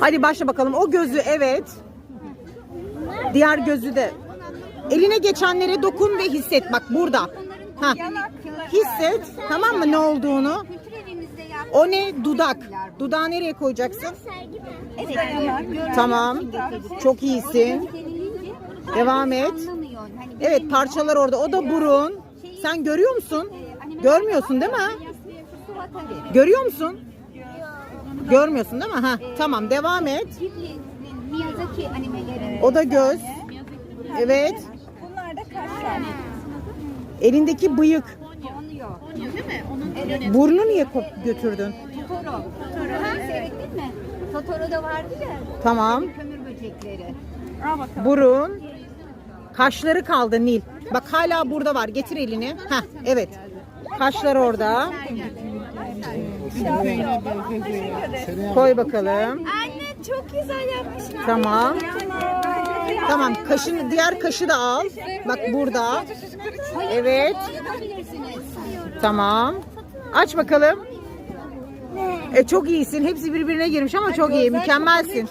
Hadi başla bakalım. O gözü evet. Diğer gözü de. Eline geçenlere dokun ve hisset. Bak burada. Ha. Hisset. Tamam mı ne olduğunu? O ne? Dudak. Dudağı nereye koyacaksın? Tamam. Çok iyisin. Devam et. Evet parçalar orada. O da burun. Sen görüyor musun? Görmüyorsun değil mi? Görüyor musun? Görmüyorsun değil mi? Ha, tamam devam et. Miyazaki animelerinde. O da göz. Evet. Bunlar da kaşlar. Elindeki bıyık. Donuyor. Değil mi? Onun Burnu niye kop- götürdün? Totoro. Totoro. Ha, seyrettin mi? Totoro'da vardı ya. Tamam. Kömür böcekleri. Burun. Kaşları kaldı Nil. Bak hala burada var. Getir elini. Ha, evet. Kaşlar orada. Koy bakalım. Anne çok güzel yapmışsın. Tamam. Tamam. Kaşın diğer kaşı da al. Bak burada. Evet. Tamam. Aç bakalım. E çok iyisin. Hepsi birbirine girmiş ama çok iyi. Mükemmelsin.